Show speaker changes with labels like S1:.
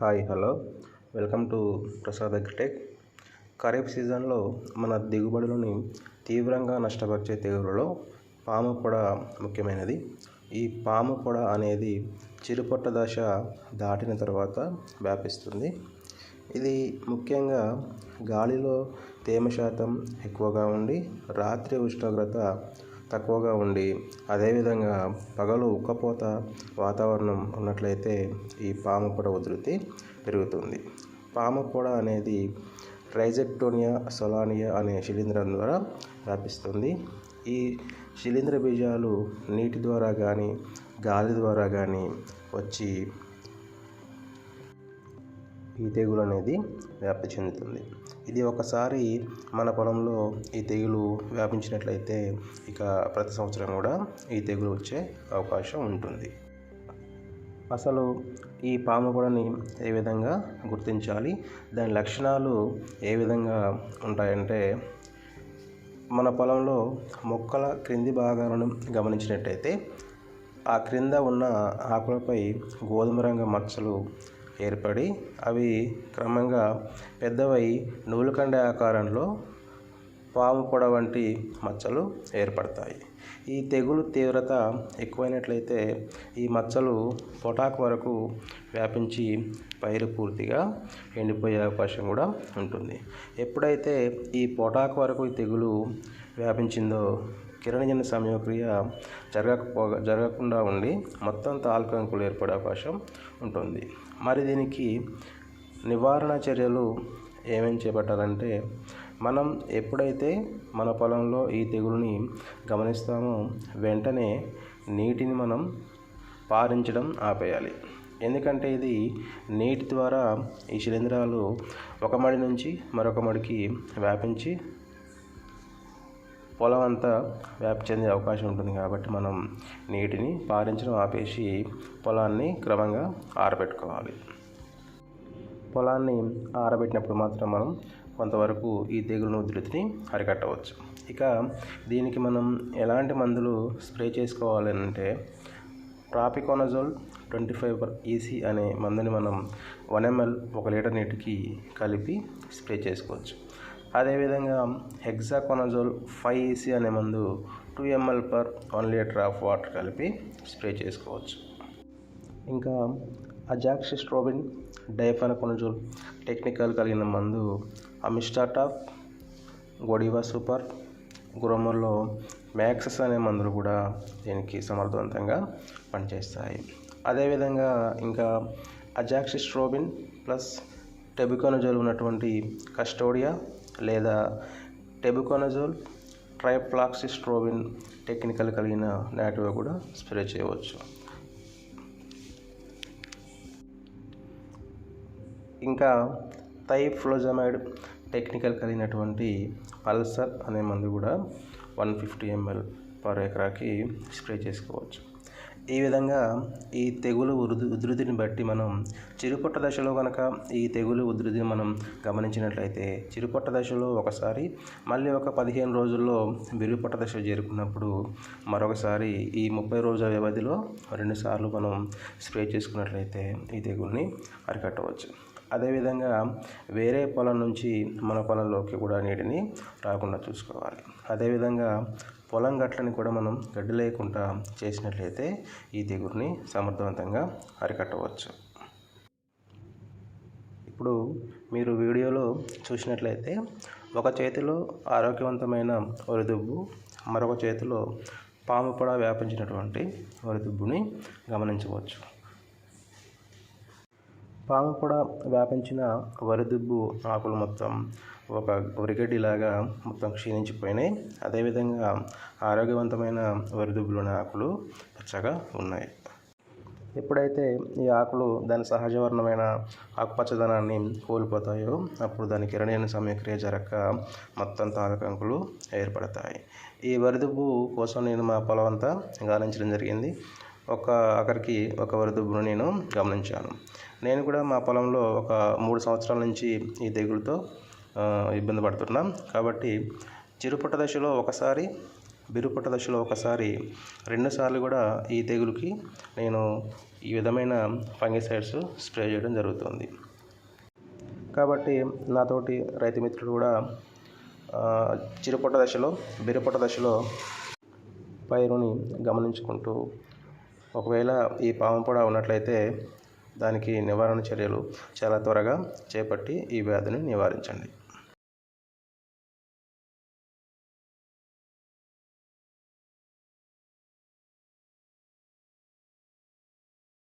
S1: Hi hello. Welcome to Prasad Agritech. Kharif సీజన్లో మన దిగుబడులను తీవ్రంగా నష్టపరిచే తెగులలో పాము పొడ ముఖ్యమైనది. ఈ పాము పొడ అనేది చిరుపొట్ట దశ దాటిన తర్వాత వ్యాపిస్తుంది. ఇది ముఖ్యంగా గాలిలో తేమ శాతం ఎక్కువగా ఉండి రాత్రి ఉష్ణోగ్రత తక్కువగా ఉండి అదేవిధంగా పగలు ఉక్కపోత వాతావరణం ఉన్నట్లయితే ఈ పాము పొడ ఉధృతి పెరుగుతుంది. పాము పొడ అనేది ట్రైజెక్టోనియా సొలానియా అనే శిలీంధ్రం ద్వారా వ్యాపిస్తుంది. ఈ శిలీంధ్ర బీజాలు నీటి ద్వారా కానీ గాలి ద్వారా కానీ వచ్చి ఈ తెగులు అనేది వ్యాప్తి చెందుతుంది. ఇది ఒకసారి మన పొలంలో ఈ తెగులు వ్యాపించినట్లయితే ఇక ప్రతి సంవత్సరం కూడా ఈ తెగులు వచ్చే అవకాశం ఉంటుంది. అసలు ఈ పాము పొడని ఏ విధంగా గుర్తించాలి? దాని లక్షణాలు ఏ విధంగా ఉంటాయంటే మన పొలంలో మొక్కల క్రింది భాగాలను గమనించినట్టయితే ఆ క్రింద ఉన్న ఆకులపై గోధుమ రంగు మచ్చలు ఏర్పడి అవి క్రమంగా పెద్దవై నూలుకండ ఆకారంలో పాము పొడ వంటి మచ్చలు ఏర్పడతాయి. ఈ తెగులు తీవ్రత ఎక్కువైనట్లయితే ఈ మచ్చలు పొటాక్ వరకు వ్యాపించి పైరు పూర్తిగా ఎండిపోయే అవకాశం కూడా ఉంటుంది. ఎప్పుడైతే ఈ పొటాక్ వరకు ఈ తెగులు వ్యాపించిందో కిరణజన్య సమయక్రియ జరగకపోగా జరగకుండా ఉండి మొత్తం తాల్కంకులు ఏర్పడే అవకాశం ఉంటుంది. మరి దీనికి నివారణ చర్యలు ఏమేమి చేపట్టాలంటే మనం ఎప్పుడైతే మన పొలంలో ఈ తెగులుని గమనిస్తామో వెంటనే నీటిని మనం పారించడం ఆపేయాలి. ఎందుకంటే ఇది నీటి ద్వారా ఈ శిలీంధ్రాలు ఒక మడి నుంచి మరొక మడికి వ్యాపించి పొలం అంతా వ్యాప్తి చెందే అవకాశం ఉంటుంది కాబట్టి మనం నీటిని పారించడం ఆపేసి పొలాన్ని క్రమంగా ఆరబెట్టుకోవాలి. పొలాన్ని ఆరబెట్టినప్పుడు మాత్రం మనం కొంతవరకు ఈ తెగులు ఉధృతిని అరికట్టవచ్చు. ఇక దీనికి మనం ఎలాంటి మందులు స్ప్రే చేసుకోవాలి అంటే ట్రాపికోనజోల్ ట్వంటీ ఫైవ్ ఈసీ అనే మందుని మనం వన్ ఎంఎల్ ఒక లీటర్ నీటికి కలిపి స్ప్రే చేసుకోవచ్చు. అదేవిధంగా హెగ్జాకోనజోల్ ఫైవ్ ఈసీ అనే మందు two ml per one litre of water కలిపి స్ప్రే చేసుకోవచ్చు. ఇంకా అజాక్సిస్ట్రోబిన్ డైఫానకోనజోల్ టెక్నికల్ కలిగిన మందు అమిస్టాటాప్ గొడివా సూపర్ గ్రోమర్లో మ్యాక్సెస్ అనే మందులు కూడా దీనికి సమర్థవంతంగా పనిచేస్తాయి. అదేవిధంగా ఇంకా అజాక్సిస్ట్రోబిన్ ప్లస్ టెబికోనజోల్ ఉన్నటువంటి కస్టోడియా లేదా టెబుకోనజోల్ ట్రైప్లాక్సిస్ట్రోవిన్ టెక్నికల్ కలిగిన నాటివ్ కూడా స్ప్రే చేయవచ్చు. ఇంకా థైఫ్లోజమైడ్ టెక్నికల్ కలిగినటువంటి పల్సర్ అనే మందు కూడా వన్ ఫిఫ్టీ ఎంఎల్ పర్ ఎకరాకి స్ప్రే చేసుకోవచ్చు. ఈ విధంగా ఈ తెగులు ఉధృ ఉధృతిని బట్టి మనం చిరుపొట్ట దశలో కనుక ఈ తెగులు ఉధృతిని మనం గమనించినట్లయితే చిరుపొట్ట దశలో ఒకసారి మళ్ళీ ఒక పదిహేను రోజుల్లో బిరుపొట్ట దశ చేరుకున్నప్పుడు మరొకసారి ఈ ముప్పై రోజుల వ్యవధిలో రెండుసార్లు మనం స్ప్రే చేసుకున్నట్లయితే ఈ తెగుల్ని అరికట్టవచ్చు. అదేవిధంగా వేరే పొలం నుంచి మన పొలంలోకి కూడా నీటిని రాకుండా చూసుకోవాలి. అదేవిధంగా పొలం గట్లని కూడా మనం గడ్డి లేకుండా చేసినట్లయితే ఈ తెగురిని సమర్థవంతంగా అరికట్టవచ్చు. ఇప్పుడు మీరు వీడియోలో చూసినట్లయితే ఒక చేతిలో ఆరోగ్యవంతమైన వరిదుబ్బు మరొక చేతిలో పాము పొడ వ్యాపించినటువంటి వరిదుబ్బుని గమనించవచ్చు. పాము కూడా వ్యాపించిన వరిదుబ్బు ఆకులు మొత్తం ఒక వరిగడ్డిలాగా మొత్తం క్షీణించిపోయినాయి. అదేవిధంగా ఆరోగ్యవంతమైన వరిదుబ్బులోని ఆకులు పచ్చగా ఉన్నాయి. ఎప్పుడైతే ఈ ఆకులు దాని సహజవర్ణమైన ఆకుపచ్చదనాన్ని కోల్పోతాయో అప్పుడు దాని కిరణీయ సమయక్రియ జరగక మొత్తం తాలకంకులు ఏర్పడతాయి. ఈ వరిదుబ్బు కోసం నేను మా పొలం అంతా గాలించడం జరిగింది. ఒక అక్కడికి ఒక వరిదుబ్బును నేను గమనించాను. నేను కూడా మా పొలంలో ఒక మూడు సంవత్సరాల నుంచి ఈ తెగులతో ఇబ్బంది పడుతున్నాం. కాబట్టి చిరుపుట్ట దశలో ఒకసారి బిరుపుట్ట దశలో ఒకసారి రెండుసార్లు కూడా ఈ తెగులుకి నేను ఈ విధమైన ఫంగిసైడ్స్ స్ప్రే చేయడం జరుగుతుంది. కాబట్టి నాతోటి రైతు మిత్రులు కూడా చిరుపుట్ట దశలో బిరుపుట్ట దశలో పైరుని గమనించుకుంటూ ఒకవేళ ఈ పాము పొడ ఉన్నట్లయితే దానికి నివారణ చర్యలు చాలా త్వరగా చేపట్టి ఈ వ్యాధిని నివారించండి.